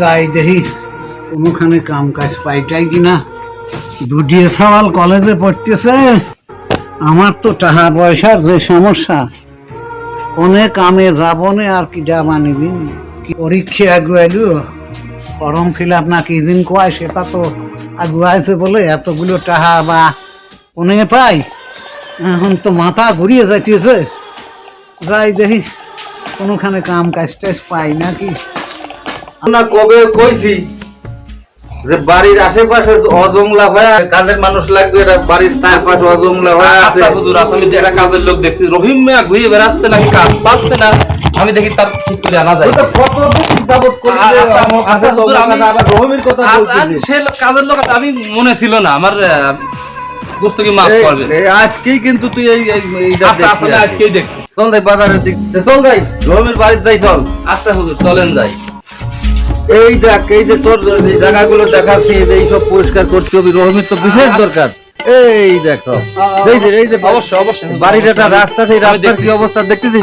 যাই দেখি কোনোখানে কাম কাজ পাইটাই কিনা। দুটিয়ে সওয়াল কলেজে পড়তেছে। আমার তো টাকা পয়সার যে সমস্যা, অনেক কামে যাব না আর কি যাবা নিবি? কি পরীক্ষা আগুয়াইলু? ফর্ম ফিল আপ না কি দিন কয়, সেটা তো আগুয়াইছে বলে এতগুলো টাকা বা কোনে পাই? এখন তো মাথা ঘুরিয়ে যাইতেছে। যাই দেখি, কোনোখানে কাম কাজ টাজ পাই নাকি? না কবে কইছি যে বাড়ির আশেপাশে অজংলা হয়ে কাজের মানুষ লাগবে এটা বাড়ির চারপাশে অজংলা হয়ে আচ্ছা হুজুর আমি তো একটা কাজের লোক দেখছি রহিম মিয়া ঘুরে বেড়াচ্ছে নাকি কাজ পাচ্ছে না আমি দেখি তার ঠিক করে আনা যায়। কতদিন যাবত আচ্ছা, আমার আচ্ছা, হুজুর, আমি- আবার রহিমের কথা বলতেছে। আজ সে কাজের লোক আমি মনে ছিল না আমার বুঝতে কি মাফ করবে। আজকেই কিন্তু তুই এই আচ্ছা। আজকেই দেখছি। চল যাই বাজারের দিক চল যাই রহিমের বাড়িতে যাই চল। আচ্ছা হুজুর চলেন যাই। এই দেখ এই যে তোর জায়গাগুলো দেখাচ্ছি এই সব পরিষ্কার করতে হবে রহিমের তো বিশেষ দরকার। এই দেখো এই যে এই যে অবশ্যই অবশ্যই। বাড়ির একটা রাস্তা সেই রাস্তার কি অবস্থা দেখতেছিস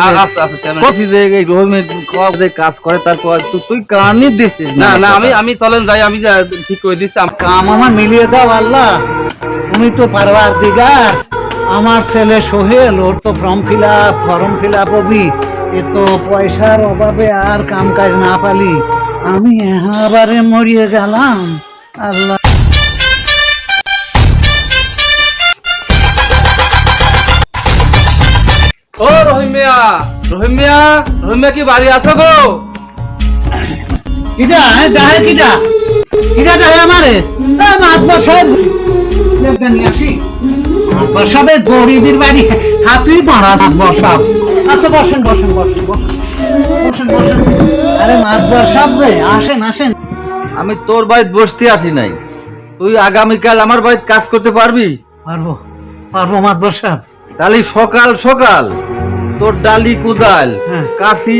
কেন? কফি যে এই রহিমের যে কাজ করে তারপর তুই তুই কানি দিছিস না না আমি আমি চলেন যাই আমি ঠিক করে আম- কাম আমার মিলিয়ে দাও আল্লাহ। তুমি তো পারবার দিগার। আমার ছেলে সোহেল ওর তো form fill up form fill up হবি এ তো পয়সার অভাবে আর কাম কাজ না পালি। আমি এবারে মরিয়ে গেলাম। আল্লাহ। ও রহিম মিয়া রহিম মিয়া রহিম মিয়া কি বাড়ি আছো গো? কিটা হ্যাঁ ডাহে কিটা কিটা ডাহে আমারে? মাতবর সাহেব মাতবর সাহেবের গরিবের বাড়ি। হাতুই পড়া মাতবর সাহেব আচ্ছা বসেন বসেন বসেন। বসেন বসেন। আরে সাহেব যে আসেন আসেন। আমি তোর বাড়িতে বসতে আসি নাই। তুই আগামীকাল আমার বাড়িতে কাজ করতে পারবি? পারব পারব মাতবর সাহেব। তাহলে সকাল সকাল। তোর ডালি কুদাল হ্যাঁ। কাশি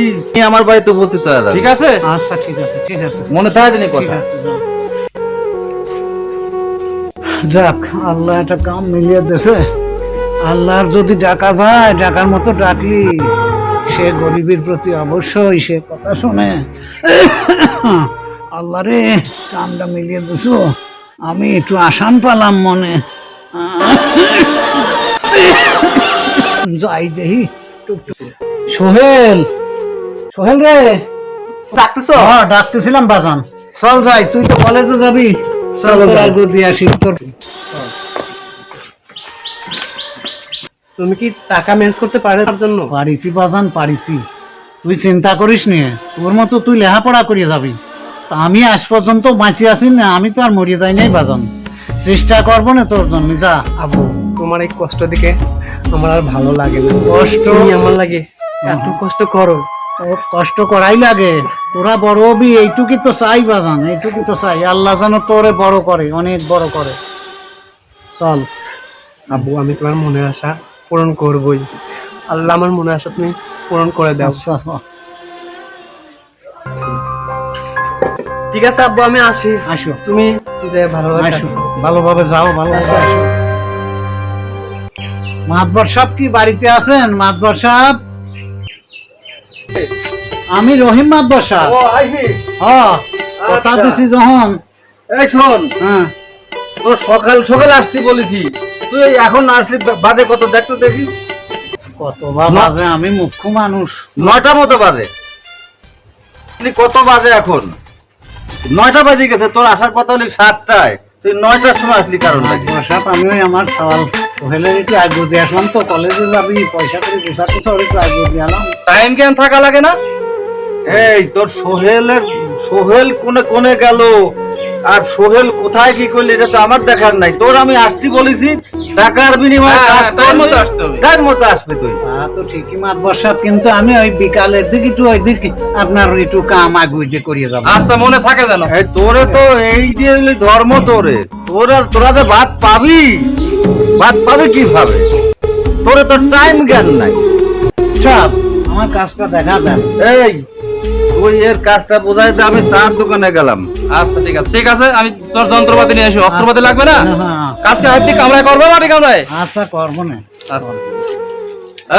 আমার বাড়িতে উপস্থিত হয়ে। যাবে ঠিক আছে? আচ্ছা ঠিক আছে ঠিক আছে। মনে থাকে দিনি কথা। যাক আল্লাহ একটা কাম মিলিয়ে দিয়েছে। আল্লাহর যদি ডাকা যায় ডাকার মতো ডাকলি। সে গরিবের প্রতি অবশ্যই সে কথা শোনে। আল্লাহ রে কামটা মিলিয়ে দিছো? আমি একটু আসান পালাম মনে। যাই দেখি সোহেল সোহেল রে। ডাকতেছো? হ্যাঁ ডাকতেছিলাম বাজান। চল যাই তুই তো কলেজে যাবি। চল তোর আগে দিয়ে আসি তোর তুমি কি টাকা ম্যানেজ করতে পারে তার জন্য? পারিছি বাজান পারিছি। তুই চিন্তা করিস নি তোর মতো তুই লেখাপড়া করিয়ে যাবি। তা আমি আজ পর্যন্ত বাঁচি আছি না আমি তো আর মরিয়ে যাই নাই বাজান। চেষ্টা করব না তোর জন্য যা। আবু তোমার এই কষ্ট দেখে আমার আর ভালো লাগে না। কষ্ট? আমার লাগে। এত কষ্ট করো। কষ্ট করাই লাগে। তোরা বড় হবি এইটুকি তো চাই বাজান এইটুকি তো চাই। আল্লাহ যেন তোরে বড় করে অনেক বড় করে। চল। আবু আমি তোমার মনের আশা পূরণ করবই। আল্লাহ আমার মনের আশা তুমি পূরণ করে দাও। ঠিক আছে আব্বু আমি আসি। আসো। তুমি যে ভালোভাবে আসো। ভালোভাবে যাও ভালোভাবে আসো মাতবর সাহেব কি বাড়িতে আছেন? মাতবর সাহেব? আমি রহিম মাতবর সাহেব। আইসি। হ্যাঁ কথা আচ্ছা। দিছি যখন। এই শোন হ্যাঁ। সকাল সকাল আসতে বলেছি। তুই এখন আসলি বাদে কত? দেখতো দেখি। কত বাজে? আমি মুখ্য মানুষ। নয়টা মতো বাজে। তুই কত বাজে এখন? নয়টা বাজে গেছে তোর আসার কথা হলি সাতটায়। তুই নয়টার সময় আসলি কারণ লাগে সাহেব আমি ওই আমার সওয়াল সোহেলের একটু আগ্রহ দিয়ে আসলাম তো কলেজে যাবি পয়সা করে তো একটু আগ্রহ দিয়ে আলাম টাইম কেন থাকা লাগে না? এই তোর সোহেলের সোহেল কোনে কোনে গেল? আর সোহেল কোথায় কি করলি এটা তো আমার দেখার নাই। তোর আমি আসতে বলেছি টাকার বিনিময়ে হ্যাঁ, হ্যাঁ, করবি, মতো আসতে হবে। time মতো আসবে তুই। তা তো ঠিকই মাতবর সাহেব কিন্তু আমি ওই বিকালের দিকে একটু ওই দিকে আপনার একটু কাম আগুই যে করিয়ে যাব। আচ্ছা মনে থাকে যেন। এই তোরে তো এই যে ধর্ম তোরে। তোরা তোরা যে ভাত পাবি ভাত পাবি কীভাবে? তোরে তো টাইম জ্ঞান নাই। সব আমার কাজটা দেখা দেন এই তুই এর কাজটা বোঝাই আমি তার দোকানে গেলাম। আচ্ছা ঠিক আছে। ঠিক আছে আমি তোর যন্ত্রপাতি নিয়ে আসি। অস্ত্রপাতি লাগবে না? কাজকে হাত কামড়ায় করবে মাটি কামড়ায় আচ্ছা করব না।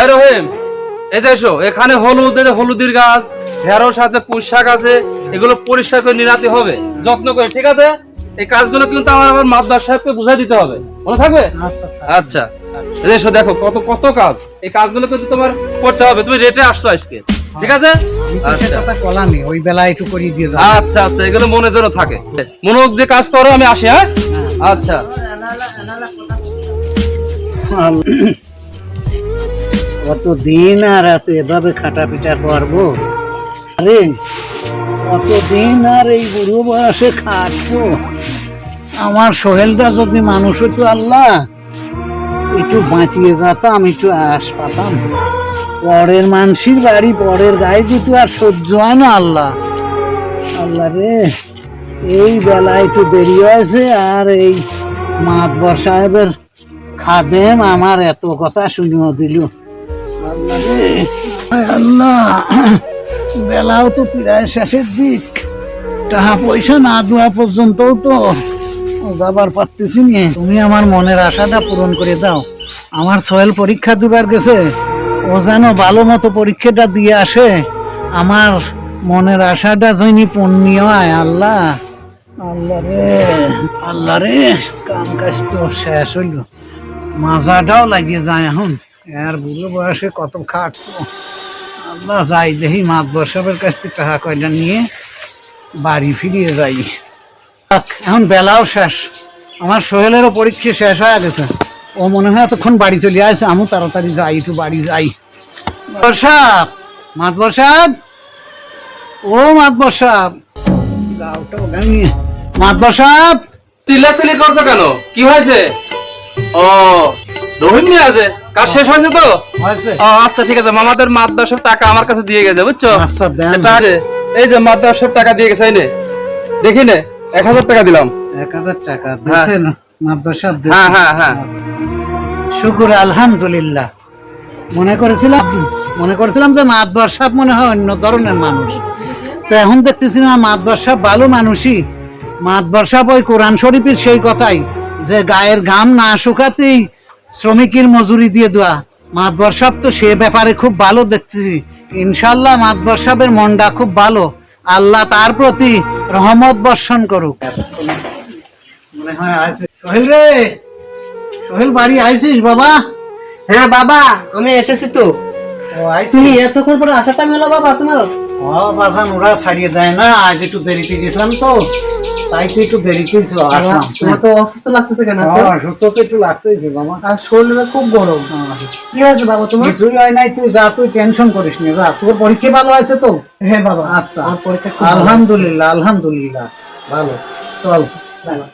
এই রহিম এই এসো এখানে হলুদ হলুদের গাছ ঢেঁড়স আছে পুঁই শাক আছে এগুলো পরিষ্কার করে নিরাতে হবে। যত্ন করে ঠিক আছে? এই কাজগুলো কিন্তু আমার আমার মাদ্রাস সাহেবকে বুঝাই দিতে হবে। মনে থাকবে? আচ্ছা এসো দেখো কত কত কাজ। এই কাজগুলো কিন্তু তোমার করতে হবে। তুমি রেটে আসছো আজকে। ঠিক আছে? আচ্ছা। ওই বেলা একটু করিয়ে দিয়ে দাও। আচ্ছা আচ্ছা এগুলো মনে যেন থাকে। মনোযোগ দিয়ে কাজ করো আমি আসি হ্যাঁ? আচ্ছা। কত দিন আর এত এভাবে করব? আরে কতদিন আর এই বুড়ো বয়সে খাটবো? আমার সোহেলটা যদি মানুষ হতো আল্লাহ একটু বাঁচিয়ে যেতাম একটু আশ পাতাম। পরের মানসির বাড়ি, পরের গায়ে দিতে আর সহ্য হয় না, আল্লাহ। আল্লাহ রে, এই বেলা একটু দেরি হয়েছে, আর এই মাতবর সাহেবের খাদেম আমার এত কথা শুনিয়ে দিল। আল্লাহ বেলাও তো প্রায় শেষের দিক। টাকা পয়সা না দেওয়া পর্যন্তও তো যাবার পারতেছি নি। তুমি আমার মনের আশাটা পূরণ করে দাও। আমার সোহেল পরীক্ষা দুবার গেছে। ও যেন ভালো মতো পরীক্ষাটা দিয়ে আসে, আমার মনের আশাটা যেন পূর্ণ হয়, আল্লাহ। আল্লাহ রে আল্লাহ রে, কাম কাজ তো শেষ হইল। মাজাটাও লাগিয়ে যায় এখন। আর বুড়ো বয়সে কত খাটতো আল্লাহ যাই দেখি মাত বসাবের কাছ থেকে টাকা কয়টা নিয়ে বাড়ি ফিরিয়ে যাই। এখন বেলাও শেষ। আমার সোহেলেরও পরীক্ষা শেষ হয়ে গেছে। ও মনে হয় এতক্ষণ বাড়ি চলে আসে আমি তাড়াতাড়ি যাই একটু বাড়ি যাই। বসাব মাত বসাব ও মাত বসাব মাত বসাব চিল্লাচিল্লি করছ কেন? কি হয়েছে? ও রহিম নিয়ে আছে কাজ শেষ হয়েছে তো? ও আচ্ছা ঠিক আছে মামাদের মাদ্রাসার টাকা আমার কাছে দিয়ে গেছে বুঝছ? আচ্ছা। এই যে মাদ্রাসার টাকা দিয়ে গেছে এই নে। দেখি নে এক হাজার টাকা দিলাম। এক হাজার টাকা দিয়েছেন? মাদ্রাসা হ্যাঁ হ্যাঁ হ্যাঁ। শুকুর আলহামদুলিল্লাহ। মনে করেছিলাম মনে করেছিলাম যে মাতবর সাহেব মনে হয় অন্য ধরনের মানুষ। তো এখন দেখতেছি না মাতবর সাহেব ভালো মানুষই। মাতবর সাহেব ওই কোরআন শরীফের সেই কথাই যে গায়ের ঘাম না শুকাতেই শ্রমিকের মজুরি দিয়ে দেওয়া। মাতবর সাহেব তো সে ব্যাপারে খুব ভালো দেখতেছি। ইনশাল্লাহ মাতবর সাহেবের মনটা খুব ভালো। আল্লাহ তার প্রতি রহমত বর্ষণ করুক। মনে হয় আছে সোহেল রে সোহেল বাড়ি আইছিস বাবা? হ্যাঁ বাবা আমি এসেছি তো। ও আইছিস? তুমি এতক্ষণ পরে আসাটা মেলো বাবা তোমার। ও বাজান ওরা ছাড়িয়ে দেয় না আজ একটু দেরিতে গেছিলাম তো। তাই তো একটু দেরিতে আসলাম। তোমার তো অসুস্থ লাগতেছে কেন? অসুস্থ তো একটু লাগতেই যে বাবা। আর শরীরটা খুব গরম। কি হয়েছে বাবা তোমার? কিছুই হয় নাই তুই যা তুই টেনশন করিস না যা। তোর পরীক্ষা ভালো আছে তো? হ্যাঁ বাবা আচ্ছা। আমার পরীক্ষা। আলহামদুলিল্লাহ আলহামদুলিল্লাহ। ভালো। চল ভালো।